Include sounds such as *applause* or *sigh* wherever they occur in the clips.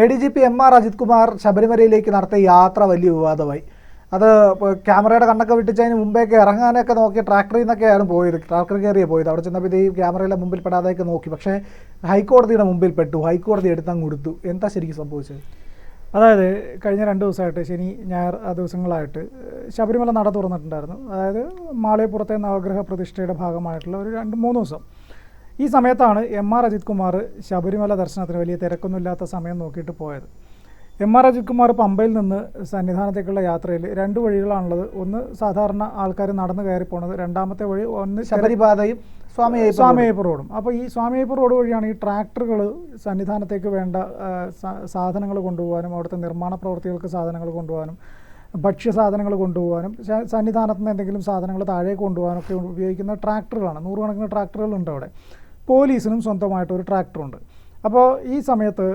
A D G P M R Ajith Kumar ശബരിമലയിലേക്ക് നടത്തിയ യാത്ര വലിയ വിവാദമായി. അത് ക്യാമറയുടെ കണ്ണൊക്കെ വിട്ടിച്ചതിന് മുമ്പേക്ക് ഇറങ്ങാനൊക്കെ നോക്കി ട്രാക്ടറിൽ ആയിരുന്നു പോയത്. ട്രാക്ടർ കയറിയാണ് പോയത്. അവിടെ ചെന്നപ്പോൾ ഈ ക്യാമറയിലെ മുമ്പിൽ പെടാതെയൊക്കെ നോക്കി. പക്ഷേ ഹൈക്കോടതിയുടെ മുമ്പിൽ പെട്ടു. ഹൈക്കോടതി എടുത്തങ്ങ് കൊടുത്തു എന്താ ശരിക്കും സംഭവിച്ചത്? അതായത് കഴിഞ്ഞ രണ്ട് ദിവസമായിട്ട് ശനി ഞായർ ആ ദിവസങ്ങളായിട്ട് ശബരിമല നട തുറന്നിട്ടുണ്ടായിരുന്നു. അതായത് മാളയപ്പുറത്തെ നവഗ്രഹ പ്രതിഷ്ഠയുടെ ഭാഗമായിട്ടുള്ള ഒരു രണ്ട് മൂന്ന് ദിവസം. ഈ സമയത്താണ് എം ആർ അജിത് കുമാർ ശബരിമല ദർശനത്തിന് വലിയ തിരക്കൊന്നുമില്ലാത്ത സമയം നോക്കിയിട്ട് പോയത്. എം ആർ അജിത് കുമാർ പമ്പയിൽ നിന്ന് സന്നിധാനത്തേക്കുള്ള യാത്രയിൽ രണ്ട് വഴികളാണുള്ളത്. ഒന്ന് സാധാരണ ആൾക്കാർ നടന്നു കയറി പോണത്. രണ്ടാമത്തെ വഴി ഒന്ന് ശബരിപാതയും സ്വാമി സ്വാമിയപ്പ് റോഡും. അപ്പോൾ ഈ സ്വാമിയപ്പ റോഡ് വഴിയാണ് ഈ ട്രാക്ടറുകൾ സന്നിധാനത്തേക്ക് വേണ്ട സാധനങ്ങൾ കൊണ്ടുപോകാനും അവിടുത്തെ നിർമ്മാണ പ്രവർത്തികൾക്ക് സാധനങ്ങൾ കൊണ്ടുപോകാനും ഭക്ഷ്യ സാധനങ്ങൾ കൊണ്ടുപോകാനും സന്നിധാനത്ത് നിന്ന് എന്തെങ്കിലും സാധനങ്ങൾ താഴേക്ക് കൊണ്ടുപോകാനൊക്കെ ഉപയോഗിക്കുന്ന ട്രാക്ടറുകളാണ്. നൂറുകണക്കിന് ട്രാക്ടറുകളുണ്ട് അവിടെ. പോലീസിനും സ്വന്തമായിട്ട് ഒരു ട്രാക്ടറുണ്ട്. അപ്പോൾ ഈ സമയത്ത്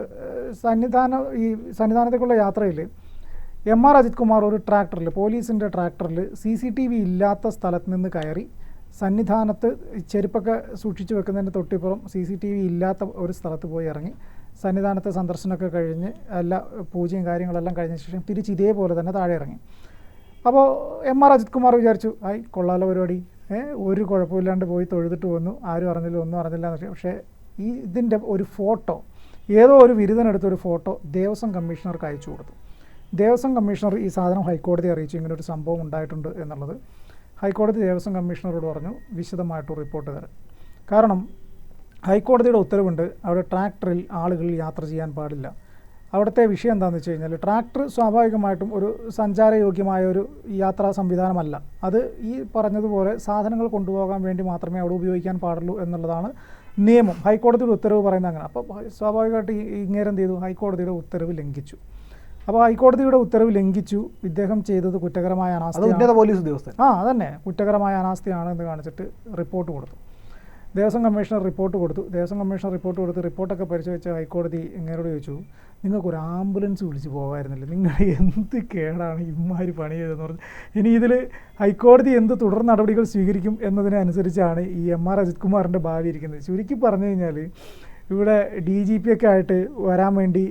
സന്നിധാനം ഈ സന്നിധാനത്തേക്കുള്ള യാത്രയിൽ എം ആർ അജിത് കുമാർ ഒരു ട്രാക്ടറിൽ പോലീസിന്റെ ട്രാക്ടറിൽ സി സി ടി വി ഇല്ലാത്ത സ്ഥലത്ത് നിന്ന് കയറി സന്നിധാനത്ത് ചെരുപ്പൊക്കെ സൂക്ഷിച്ചു വെക്കുന്നതിന്റെ തൊട്ടിപ്പുറം സി സി ടി വി ഇല്ലാത്ത ഒരു സ്ഥലത്ത് പോയി ഇറങ്ങി സന്നിധാനത്തെ സന്ദർശനമൊക്കെ കഴിഞ്ഞ് എല്ലാ പൂജയും കാര്യങ്ങളെല്ലാം കഴിഞ്ഞ ശേഷം തിരിച്ച് ഇതേപോലെ തന്നെ താഴെ ഇറങ്ങി. അപ്പോൾ എം ആർ അജിത് കുമാർ വിചാരിച്ചു ആയി കൊള്ളാലോ പരിപാടി. ഒരു കുഴപ്പമില്ലാണ്ട് പോയി തൊഴുതിട്ട് വന്നു. ആരും അറിഞ്ഞില്ല ഒന്നും അറിഞ്ഞില്ല എന്ന് പക്ഷേ ഈ ഇതിന്റെ ഒരു ഫോട്ടോ ഏതോ ഒരു ബിരുദനെടുത്ത ഒരു ഫോട്ടോ ദേവസ്വം കമ്മീഷണർക്ക് അയച്ചു കൊടുത്തു. ദേവസ്വം കമ്മീഷണർ ഈ സാധനം ഹൈക്കോടതി അറിയിച്ചു. ഇങ്ങനെ ഒരു സംഭവം ഉണ്ടായിട്ടുണ്ട് എന്നുള്ളത് ഹൈക്കോടതി ദേവസ്വം കമ്മീഷണറോട് പറഞ്ഞു. വിശദമായിട്ട് റിപ്പോർട്ട് തരാം. കാരണം ഹൈക്കോടതിയുടെ ഉത്തരവുണ്ട് അവിടെ ട്രാക്ടറിൽ ആളുകൾ യാത്ര ചെയ്യാൻ പാടില്ല. അവിടുത്തെ വിഷയം എന്താണെന്ന് വെച്ച് കഴിഞ്ഞാൽ ട്രാക്ടർ സ്വാഭാവികമായിട്ടും ഒരു സഞ്ചാരയോഗ്യമായ ഒരു യാത്രാ സംവിധാനമല്ല. അത് ഈ പറഞ്ഞതുപോലെ സാധനങ്ങൾ കൊണ്ടുപോകാൻ വേണ്ടി മാത്രമേ അവിടെ ഉപയോഗിക്കാൻ പാടുള്ളൂ എന്നുള്ളതാണ് നിയമം. ഹൈക്കോടതിയുടെ ഉത്തരവ് പറയുന്നത് അങ്ങനെ. അപ്പോൾ സ്വാഭാവികമായിട്ട് ഈ ഇങ്ങേരം ചെയ്തു? ഹൈക്കോടതിയുടെ ഉത്തരവ് ലംഘിച്ചു. അപ്പോൾ ഹൈക്കോടതിയുടെ ഉത്തരവ് ലംഘിച്ചു. ഇദ്ദേഹം ചെയ്തത് കുറ്റകരമായ അനാസ്ഥ പോലീസ് ഉദ്യോഗസ്ഥൻ. ആ അതന്നെ. കുറ്റകരമായ അനാസ്ഥയാണ് എന്ന് കാണിച്ചിട്ട് റിപ്പോർട്ട് കൊടുത്തു. ദേവസ്വം കമ്മീഷണർ റിപ്പോർട്ട് കൊടുത്തു. ദേവസ്വം കമ്മീഷണർ റിപ്പോർട്ട് കൊടുത്ത് റിപ്പോർട്ടൊക്കെ വെച്ച ഹൈക്കോടതി ഇങ്ങനോട് ചോദിച്ചു നിങ്ങൾക്കൊരു ആംബുലൻസ് വിളിച്ച് പോകാമായിരുന്നില്ല. നിങ്ങൾ എന്ത് കേടാണ് ഇമ്മാതിരി പണി ചെയ്തതെന്ന് പറഞ്ഞു. ഇനി ഇതിൽ ഹൈക്കോടതി എന്ത് തുടർ നടപടികൾ സ്വീകരിക്കും എന്നതിനനുസരിച്ചാണ് ഈ എം ആർ അജിത് കുമാറിന്റെ ഭാവി ഇരിക്കുന്നത്. ചുരുക്കി പറഞ്ഞു കഴിഞ്ഞാൽ ഇവിടെ ഡി ജി പി ഒക്കെ ആയിട്ട് വരാൻ വേണ്ടി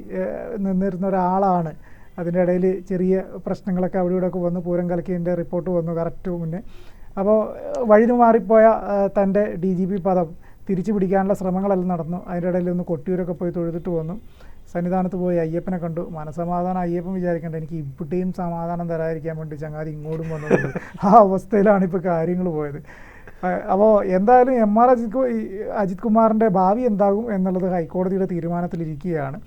നിന്നിരുന്ന ഒരാളാണ്. അതിന്റെ ഇടയിൽ ചെറിയ പ്രശ്നങ്ങളൊക്കെ അവിടെ ഇവിടെയൊക്കെ വന്ന്. പൂരം കലക്കിയതിന്റെ റിപ്പോർട്ട് വന്നു കറക്റ്റ് മുന്നേ. അപ്പോൾ വഴി മാറിപ്പോയ ഏഹ്, തന്റെ ഡി ജി പി പദം തിരിച്ചു പിടിക്കാനുള്ള ശ്രമങ്ങളെല്ലാം നടന്നു. അതിന്റെ ഇടയിൽ ഒന്ന് കൊട്ടിയൂരൊക്കെ പോയി തൊഴുതിട്ട് വന്നു. സന്നിധാനത്ത് പോയി അയ്യപ്പനെ കണ്ടു. മനസമാധാനം അയ്യപ്പൻ വിചാരിക്കേണ്ട എനിക്ക് ഇവിടെയും സമാധാനം തരാതിരിക്കാൻ വേണ്ടി ചങ്ങാതി ഇങ്ങോട്ടും വന്നു. ആ അവസ്ഥയിലാണ് ഇപ്പോൾ കാര്യങ്ങൾ പോയത്. അപ്പോൾ എന്തായാലും എം ആർ അജിത് അജിത് കുമാറിന്റെ ഭാവി എന്താകും എന്നുള്ളത് ഹൈക്കോടതിയുടെ തീരുമാനത്തിലിരിക്കുകയാണ്.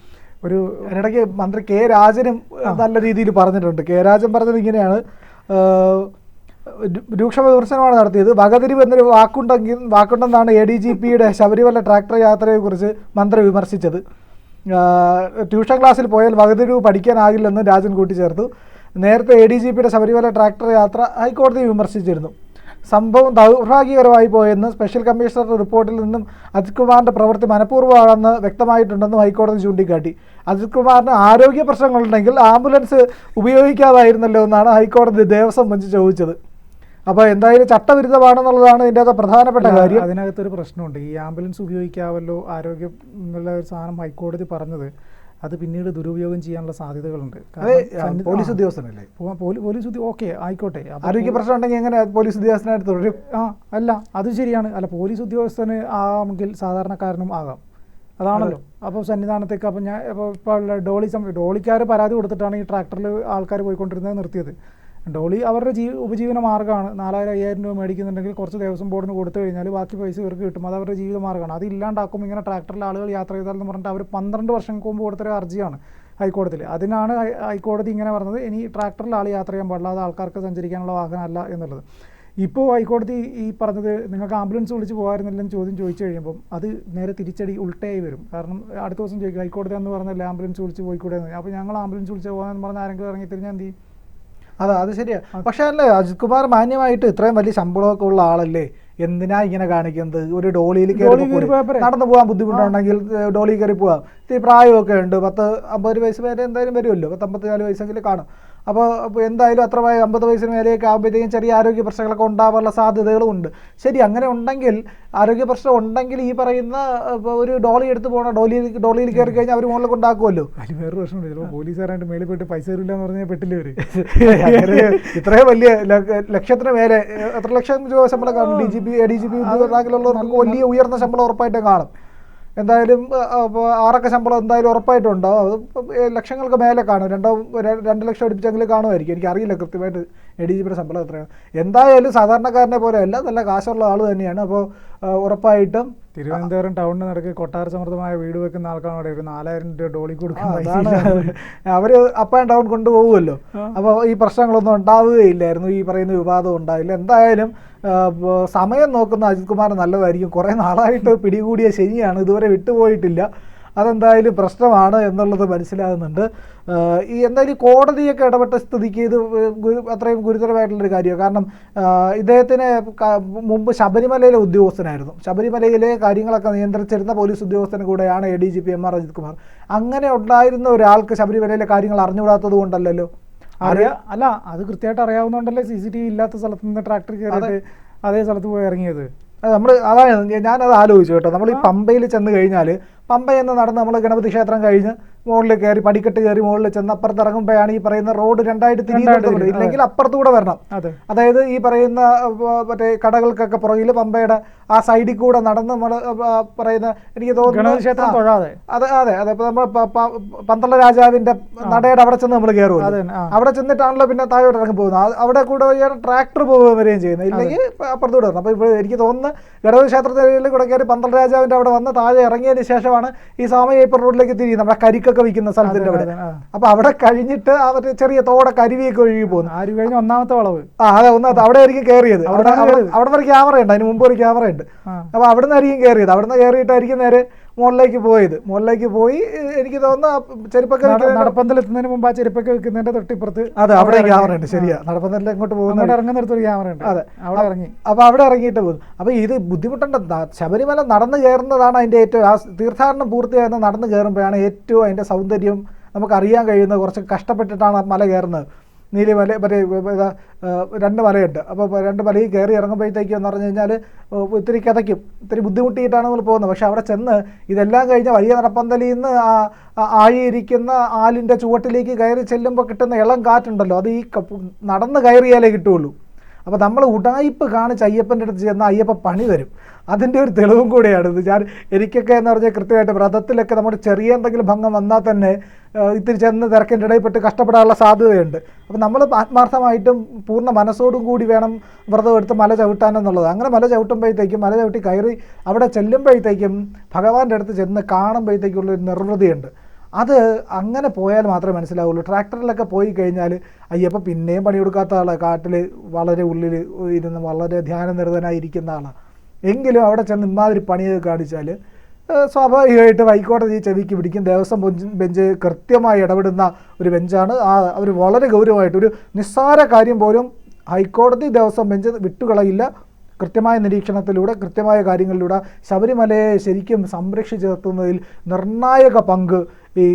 ഒരു ഇടയ്ക്ക് മന്ത്രി കെ രാജനും നല്ല രീതിയിൽ പറഞ്ഞിട്ടുണ്ട്. കെ രാജൻ പറഞ്ഞത് ഇങ്ങനെയാണ്. രൂക്ഷ വിമർശനമാണ് നടത്തിയത്. വകതിരിവ് എന്നൊരു വാക്കുണ്ടെങ്കിൽ വാക്കുണ്ടെന്നാണ് എ ഡി ജി പിയുടെ ശബരിമല ട്രാക്ടർ യാത്രയെക്കുറിച്ച് മന്ത്രി വിമർശിച്ചത്. ട്യൂഷൻ ക്ലാസ്സിൽ പോയാൽ വകതിരിവ് പഠിക്കാനാകില്ലെന്ന് രാജൻ കൂട്ടിച്ചേർത്തു. നേരത്തെ എ ഡി ജി പിയുടെ ശബരിമല ട്രാക്ടർ യാത്ര ഹൈക്കോടതി വിമർശിച്ചിരുന്നു. സംഭവം ദൗർഭാഗ്യകരമായി പോയെന്ന് സ്പെഷ്യൽ കമ്മീഷണറുടെ റിപ്പോർട്ടിൽ നിന്നും അജിത് കുമാറിന്റെ പ്രവൃത്തി മനഃപൂർവമാണെന്ന് വ്യക്തമായിട്ടുണ്ടെന്നും ഹൈക്കോടതി ചൂണ്ടിക്കാട്ടി. അജിത് കുമാറിന് ആരോഗ്യ പ്രശ്നങ്ങളുണ്ടെങ്കിൽ ആംബുലൻസ് ഉപയോഗിക്കാതായിരുന്നല്ലോ എന്നാണ് ഹൈക്കോടതി ദേവസ്വം ബെഞ്ച് ചോദിച്ചത്. അപ്പോൾ എന്തായാലും ചട്ടവിരുദ്ധമാണെന്നുള്ളതാണ് ഇതിന്റെ അകത്ത് പ്രധാനപ്പെട്ട കാര്യം. അതിനകത്തൊരു പ്രശ്നമുണ്ട്. ഈ ആംബുലൻസ് ഉപയോഗിക്കാമല്ലോ ആരോഗ്യം എന്നുള്ള ഒരു സാധനം ഹൈക്കോടതി പറഞ്ഞത് അത് പിന്നീട് ദുരുപയോഗം ചെയ്യാനുള്ള സാധ്യതകളുണ്ട്. പോലീസ് ഉദ്യോഗസ്ഥനല്ലേ? പോലീസ് ഓക്കെ ആയിക്കോട്ടെ. ആരോഗ്യ പ്രശ്നം ഉണ്ടെങ്കിൽ എങ്ങനെ പോലീസ് ഉദ്യോഗസ്ഥനായിട്ട് തുടരും? ആ അല്ല അത് ശരിയാണ്. അല്ല പോലീസ് ഉദ്യോഗസ്ഥന് ആകാമെങ്കിൽ സാധാരണക്കാരനും ആകാം. അതാണല്ലോ. അപ്പോൾ സന്നിധാനത്തേക്ക് അപ്പോൾ ഞാൻ ഇപ്പോൾ ഇപ്പോൾ ഡോളി സമയം ഡോളിക്കാർ പരാതി കൊടുത്തിട്ടാണ് ഈ ട്രാക്ടറിൽ ആൾക്കാർ പോയിക്കൊണ്ടിരുന്നത് നിർത്തിയത്. ഡോളി അവരുടെ ജീ ഉപജീവന മാർഗമാണ്. നാലായിരം അയ്യായിരം രൂപ മേടിക്കുന്നുണ്ടെങ്കിൽ കുറച്ച് ദിവസം ബോർഡിന് കൊടുത്തു കഴിഞ്ഞാൽ ബാക്കി പൈസ ഇവർക്ക് കിട്ടും. അത് അവരുടെ ജീവിത മാർഗമാണ്. അത് ഇല്ലാണ്ടാക്കും ഇങ്ങനെ ട്രാക്ടറിൽ ആളുകൾ യാത്ര ചെയ്താലെന്ന് പറഞ്ഞിട്ട് അവർ പന്ത്രണ്ട് വർഷം മുമ്പ് കൊടുത്തൊരു ഹർജിയാണ് ഹൈക്കോടതിയിൽ. അതിനാണ് ഹൈക്കോടതി ഇങ്ങനെ പറഞ്ഞത് ഇനി ട്രാക്ടറിൽ ആൾ യാത്ര ചെയ്യാൻ പാടില്ല. അത് ആൾക്കാർക്ക് സഞ്ചരിക്കാനുള്ള വാഹനമല്ല എന്നുള്ളത്. ഇപ്പോൾ ഹൈക്കോടതി ഈ പറഞ്ഞത് നിങ്ങൾക്ക് ആംബുലൻസ് വിളിച്ച് പോകാമായിരുന്നില്ലെന്ന് ചോദ്യം ചോദിച്ചു കഴിയുമ്പം അത് നേരെ തിരിച്ചടി ഉൾട്ടയായി വരും. കാരണം അടുത്ത ദിവസം ചോദിക്കും ഹൈക്കോടതി എന്ന് പറഞ്ഞല്ലേ ആംബുലൻസ് വിളിച്ച് പോയിക്കൂടെ? എന്ന്. അപ്പോൾ ഞങ്ങൾ ആംബുലൻസ് വിളിച്ച് പോകാമെന്ന് പറഞ്ഞാൽ ആരെങ്കിലും ഇറങ്ങി തിരിഞ്ഞാൽ എന്ത് ചെയ്യും? അതെ അത് ശരിയാ. പക്ഷെ അല്ല അജിത് കുമാർ മാന്യമായിട്ട് ഇത്രയും വലിയ ശമ്പളമൊക്കെ ഉള്ള ആളല്ലേ? എന്തിനാ ഇങ്ങനെ കാണിക്കുന്നത്? ഒരു ഡോളിയിൽ. നടന്നു പോകാൻ ബുദ്ധിമുട്ടുണ്ടെങ്കിൽ ഡോളിയിൽ കയറി പോവാം. ഇത്തിരി പ്രായമൊക്കെ ഉണ്ട്. പത്ത് അമ്പത് വയസ്സ് വരെ എന്തായാലും വരുമല്ലോ. പത്ത് അമ്പത്തിനാല് വയസ്സെങ്കിലും കാണും. അപ്പോൾ എന്തായാലും അത്ര വയ- അമ്പത് വയസ്സിന് മേലെയൊക്കെ ആകുമ്പോഴത്തേക്കും ചെറിയ ആരോഗ്യ പ്രശ്നങ്ങളൊക്കെ ഉണ്ടാവാനുള്ള സാധ്യതകളും ഉണ്ട് ശരി അങ്ങനെ ഉണ്ടെങ്കിൽ ആരോഗ്യ പ്രശ്നം ഉണ്ടെങ്കിൽ ഈ പറയുന്ന ഒരു ഡോളി എടുത്ത് പോകണം ഡോലി ഡോളിയിൽ കയറി കഴിഞ്ഞാൽ അവർ മുകളിൽ കൊണ്ടാക്കുമല്ലോ അതിൽ വേറെ പ്രശ്നമുണ്ട്. ചിലപ്പോൾ പോലീസുകാരായിട്ട് മേളിൽ പോയിട്ട് പൈസ തരില്ല എന്ന് പറഞ്ഞാൽ പെട്ടില്ല *laughs* അവർ ഇത്രയും വലിയ ലക്ഷത്തിന് മേലെ എത്ര ലക്ഷം രൂപ ശമ്പളം കാണും? D G P D G P വലിയ ഉയർന്ന ശമ്പളം ഉറപ്പായിട്ടും കാണും. എന്തായാലും ആറൊക്കെ ശമ്പളം എന്തായാലും ഉറപ്പായിട്ടും ഉണ്ടാവും അത് ലക്ഷങ്ങൾക്ക് മേലെ കാണും. രണ്ടോ രണ്ട് ലക്ഷം അടുപ്പിച്ചെങ്കിലും കാണുമായിരിക്കും. എനിക്കറിയില്ല കൃത്യമായിട്ട് എ ഡി ജിപിയുടെ ശമ്പളം എത്രയാണ്. എന്തായാലും സാധാരണക്കാരനെ പോലെ അല്ല നല്ല കാശുള്ള ആൾ തന്നെയാണ്. അപ്പോൾ ഉറപ്പായിട്ടും തിരുവനന്തപുരം ടൗണിന് നടക്ക് കൊട്ടാര സമൃദ്ധമായ വീട് വെക്കുന്ന ആൾക്കാണ് അവിടെ ഒരു നാലായിരം രൂപ ഡോളി കൊടുക്കുന്നത്. അവർ അപ്പ് ആൻഡ് ഡൗൺ കൊണ്ടുപോകുമല്ലോ. അപ്പോൾ ഈ പ്രശ്നങ്ങളൊന്നും ഉണ്ടാവുകയില്ലായിരുന്നു. ഈ പറയുന്ന വിവാദം ഉണ്ടായില്ല. എന്തായാലും സമയം നോക്കുന്ന അജിത് കുമാർ നല്ലതായിരിക്കും. കുറേ നാളായിട്ട് പിടികൂടിയ ശനിയാണ്. ഇതുവരെ വിട്ടുപോയിട്ടില്ല. അതെന്തായാലും പ്രശ്നമാണ് എന്നുള്ളത് മനസ്സിലാകുന്നുണ്ട്. ഈ എന്തായാലും കോടതിയൊക്കെ ഇടപെട്ട സ്ഥിതിക്ക് ഇത് അത്രയും ഗുരുതരമായിട്ടുള്ളൊരു കാര്യമാണ്. കാരണം ഇദ്ദേഹത്തിന് മുമ്പ് ശബരിമലയിലെ ഉദ്യോഗസ്ഥനായിരുന്നു. ശബരിമലയിലെ കാര്യങ്ങളൊക്കെ നിയന്ത്രിച്ചിരുന്ന പോലീസ് ഉദ്യോഗസ്ഥന് കൂടെയാണ് A D G P M R Ajith Kumar. അങ്ങനെ ഉണ്ടായിരുന്ന ഒരാൾക്ക് ശബരിമലയിലെ കാര്യങ്ങൾ അറിഞ്ഞുകൂടാത്തത് കൊണ്ടല്ലല്ലോ? അറിയാ അല്ല അത് കൃത്യമായിട്ട് അറിയാവുന്നതുകൊണ്ടല്ലേ സി സി ടി വി ഇല്ലാത്ത സ്ഥലത്ത് നിന്ന് ട്രാക്ടർ കയറി അതേ. സ്ഥലത്ത് പോയി ഇറങ്ങിയത്? നമ്മൾ അതാണ് ഞാനത് ആലോചിച്ചു കേട്ടോ. നമ്മൾ ഈ പമ്പയിൽ ചെന്ന് കഴിഞ്ഞാൽ പമ്പയിൽ നിന്ന് നടന്ന് നമ്മൾ ഗണപതി ക്ഷേത്രം കഴിഞ്ഞ് മുകളിൽ കയറി പടിക്കെട്ട് കയറി മുകളിൽ ചെന്ന് അപ്പുറത്ത് ഇറങ്ങുമ്പോഴാണ് ഈ പറയുന്ന റോഡ് രണ്ടായിട്ട് തിരിയുന്നത് ഇല്ലെങ്കിൽ അപ്പുറത്തുകൂടെ വരണം. അതായത് ഈ പറയുന്ന മറ്റേ കടകൾക്കൊക്കെ പുറകിൽ പമ്പയുടെ ആ സൈഡിൽ കൂടെ നടന്ന് നമ്മൾ പറയുന്ന എനിക്ക് തോന്നുന്നു അതെ അതെ അതെ. ഇപ്പൊ നമ്മൾ പന്തള രാജാവിന്റെ നടയുടെ അവിടെ ചെന്ന് നമ്മൾ കയറുക അവിടെ ചെന്നിട്ടാണല്ലോ പിന്നെ താഴോട്ട് ഇറങ്ങി പോകുന്നത്. അവിടെ കൂടെ ട്രാക്ടർ പോകുകയും വരികയും ചെയ്യുന്നത്. ഇല്ലെങ്കിൽ അപ്പുറത്തൂടെ വരണം. അപ്പൊ ഇപ്പോൾ എനിക്ക് തോന്നുന്നു ഗണപതി ക്ഷേത്രത്തിൽ കൂടെ കയറി പന്തള രാജാവിന്റെ അവിടെ വന്ന് താഴെ ഇറങ്ങിയതിന് ശേഷമാണ് ഈ സാമയ്യപ്പർ റോഡിലേക്ക് തിരിയുന്നത്. നമ്മുടെ കരിക്കൊക്കെ വിൽക്കുന്ന സ്ഥലത്തിന്റെ അവിടെ. അപ്പൊ അവിടെ കഴിഞ്ഞിട്ട് ആ മറ്റേ ചെറിയ തോടൊക്കെ അരുവിയൊക്കെ ഒഴുകി പോകുന്നു. ആര് കഴിഞ്ഞ ഒന്നാമത്തെ വളവ്. ആ അതെ ഒന്നാമത്തെ. അവിടെ ആയിരിക്കും കയറിയത്. അവിടെ അവിടെ ഒരു ക്യാമറ ഉണ്ട്. അതിന് മുമ്പ് ഒരു ക്യാമറ ഉണ്ട്. അപ്പൊ അവിടെ നിന്നായിരിക്കും കയറിയത്. അവിടെ നിന്ന് കയറിയിട്ടായിരിക്കും നേരെ മുകളിലേക്ക് പോയത്. മുകളിലേക്ക് പോയി എനിക്ക് തോന്നുന്നു ചെരുപ്പൊക്കെ നടപ്പന്തൽ എത്തുന്നതിന് മുമ്പ് ആ ചെരുപ്പൊക്കെ വെക്കുന്നതിന്റെ തൊട്ടിപ്പുറത്ത് അതെ അവിടെ ക്യാമറ ഉണ്ട് ശരിയാ. നടപ്പന്തലിൽ എങ്ങോട്ട് പോകുന്ന? അങ്ങോട്ട് ഇറങ്ങുന്നിടത്ത് ഒരു ക്യാമറ ഉണ്ട്. അതെ. അവിടെ ഇറങ്ങി. അപ്പൊ അവിടെ ഇറങ്ങിയിട്ട് പോകും അപ്പൊ ഇത് ബുദ്ധിമുട്ടുണ്ട് ന- ശബരിമല നടന്നു കയറുന്നതാണ് അതിന്റെ ഏറ്റവും ആ തീർത്ഥാടനം പൂർത്തിയാകുന്ന നടന്നു കയറുമ്പോഴാണ് ഏറ്റവും അതിന്റെ സൗന്ദര്യം നമുക്ക് അറിയാൻ കഴിയുന്നത്. കുറച്ച് കഷ്ടപ്പെട്ടിട്ടാണ് മല കയറുന്നത്. നീലിമല മറ്റേ രണ്ട് മലയുണ്ട് അപ്പോൾ രണ്ട് മലയിൽ കയറി ഇറങ്ങുമ്പോഴത്തേക്കും എന്ന് പറഞ്ഞു കഴിഞ്ഞാൽ ഇത്തിരി കിതയ്ക്കും ഇത്തിരി ബുദ്ധിമുട്ടിയിട്ടാണ് നമ്മൾ പോകുന്നത്. പക്ഷേ അവിടെ ചെന്ന് ഇതെല്ലാം കഴിഞ്ഞ വലിയ നടപ്പന്തലിൽ നിന്ന് ആഴിയിരിക്കുന്ന ആലിന്റെ ചുവട്ടിലേക്ക് കയറി ചെല്ലുമ്പോൾ കിട്ടുന്ന ഇളം കാറ്റുണ്ടല്ലോ അത് ഈ നടന്ന് കയറിയാലേ കിട്ടുള്ളൂ അപ്പോൾ നമ്മൾ ഉടായിപ്പ് കാണിച്ച് അയ്യപ്പന്റെ അടുത്ത് ചെന്ന് അയ്യപ്പ പണി തരും. അതിന്റെ ഒരു തെളിവും കൂടിയാണ് ഇത്. ഞാൻ എനിക്കൊക്കെ എന്ന് പറഞ്ഞാൽ കൃത്യമായിട്ട് വ്രതത്തിലൊക്കെ നമ്മുടെ ചെറിയ എന്തെങ്കിലും ഭംഗം വന്നാൽ തന്നെ ഇത്തിരി ചെന്ന് തിരക്കിന്റെ ഇടയിൽപ്പെട്ട് കഷ്ടപ്പെടാനുള്ള സാധ്യതയുണ്ട്. അപ്പോൾ നമ്മൾ ആത്മാർത്ഥമായിട്ടും പൂർണ മനസ്സോടും കൂടി വേണം വ്രതം എടുത്ത് മല ചവിട്ടാനെന്നുള്ളത് അങ്ങനെ മല ചവിട്ടുമ്പോഴത്തേക്കും മല ചവിട്ടി കയറി അവിടെ ചെല്ലുമ്പോഴത്തേക്കും ഭഗവാന്റെ അടുത്ത് ചെന്ന് കാണുമ്പോഴത്തേക്കുള്ള ഒരു നിർവൃതിയുണ്ട്. അത് അങ്ങനെ പോയാൽ മാത്രമേ മനസ്സിലാവുള്ളൂ. ട്രാക്ടറിലൊക്കെ പോയി കഴിഞ്ഞാൽ അയ്യപ്പം പിന്നെയും പണിയെടുക്കാത്ത ആളാണ് കാട്ടിൽ വളരെ ഉള്ളിൽ ഇരുന്ന് വളരെ ധ്യാനനിരതനായിരിക്കുന്ന ആളാണ് എങ്കിലും അവിടെ ചെന്ന് ഇമാതിരി പണിയൊക്കെ കാണിച്ചാൽ സ്വാഭാവികമായിട്ടും ഹൈക്കോടതി ചെവിക്ക് പിടിക്കും. ദേവസ്വം ബെഞ്ച് ബെഞ്ച് കൃത്യമായി ഇടപെടുന്ന ഒരു ബെഞ്ചാണ്. ആ അവർ വളരെ ഗൗരവമായിട്ട് ഒരു നിസ്സാര കാര്യം പോലും ഹൈക്കോടതി ദേവസ്വം ബെഞ്ച് വിട്ടുകളയില്ല. കൃത്യമായ നിരീക്ഷണത്തിലൂടെ കൃത്യമായ കാര്യങ്ങളിലൂടെ ശബരിമലയെ ശരിക്കും സംരക്ഷിച്ചു നിർത്തുന്നതിൽ നിർണായക പങ്ക് ഈ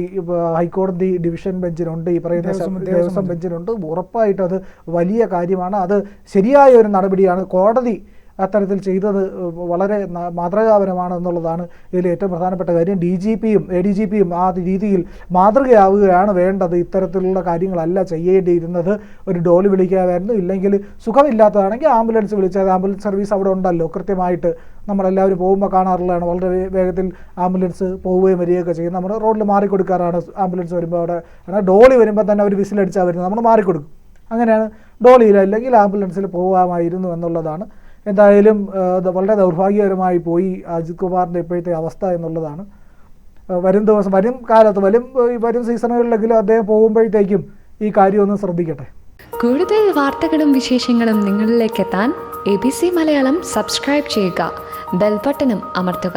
ഹൈക്കോടതി ഡിവിഷൻ ബെഞ്ചിനുണ്ട്. ഈ പറയുന്ന ദേവസ്വം ബെഞ്ചിനുണ്ട്. ഉറപ്പായിട്ടും അത് വലിയ കാര്യമാണ്. അത് ശരിയായ ഒരു നടപടിയാണ്. കോടതി അത്തരത്തിൽ ചെയ്തത് വളരെ മാതൃകാപരമാണ് എന്നുള്ളതാണ് ഇതിൽ ഏറ്റവും പ്രധാനപ്പെട്ട കാര്യം. ഡി ജി പിയും എ ഡി ജി പിയും ആ രീതിയിൽ മാതൃകയാവുകയാണ് വേണ്ടത്. ഇത്തരത്തിലുള്ള കാര്യങ്ങളല്ല ചെയ്യേണ്ടിയിരുന്നത്. ഒരു ഡോളി വിളിക്കാമായിരുന്നു. ഇല്ലെങ്കിൽ സുഖമില്ലാത്തതാണെങ്കിൽ ആംബുലൻസ് വിളിച്ചാൽ ആംബുലൻസ് സർവീസ് അവിടെ ഉണ്ടല്ലോ. കൃത്യമായിട്ട് നമ്മളെല്ലാവരും പോകുമ്പോൾ കാണാറുള്ളതാണ്. വളരെ വേഗത്തിൽ ആംബുലൻസ് പോവുകയും വരികയൊക്കെ ചെയ്യും. നമ്മൾ റോഡിൽ മാറിക്കൊടുക്കാറാണ് ആംബുലൻസ് വരുമ്പോൾ അവിടെ. എന്നാൽ ഡോളി വരുമ്പോൾ തന്നെ അവർ വിസിലടിച്ചാൽ വരുന്നത്. നമ്മൾ മാറിക്കൊടുക്കും. അങ്ങനെയാണ് ഡോളിയിൽ അല്ലെങ്കിൽ ആംബുലൻസിൽ പോകാമായിരുന്നു എന്നുള്ളതാണ് എന്തായാലും വളരെ ദൗർഭാഗ്യകരമായി പോയി അജിത് കുമാറിന്റെ ഇപ്പോഴത്തെ അവസ്ഥ എന്നുള്ളതാണ്. വരും ദിവസം വരും കാലത്ത് വരും വരും സീസണുകളിലെങ്കിലും അദ്ദേഹം പോകുമ്പോഴത്തേക്കും ഈ കാര്യമൊന്ന് ശ്രദ്ധിക്കട്ടെ. കൂടുതൽ വാർത്തകളും വിശേഷങ്ങളും നിങ്ങളിലേക്ക് എത്താൻ A B C Malayalam subscribe ചെയ്യുക. ബെൽബട്ടനും അമർത്തുക.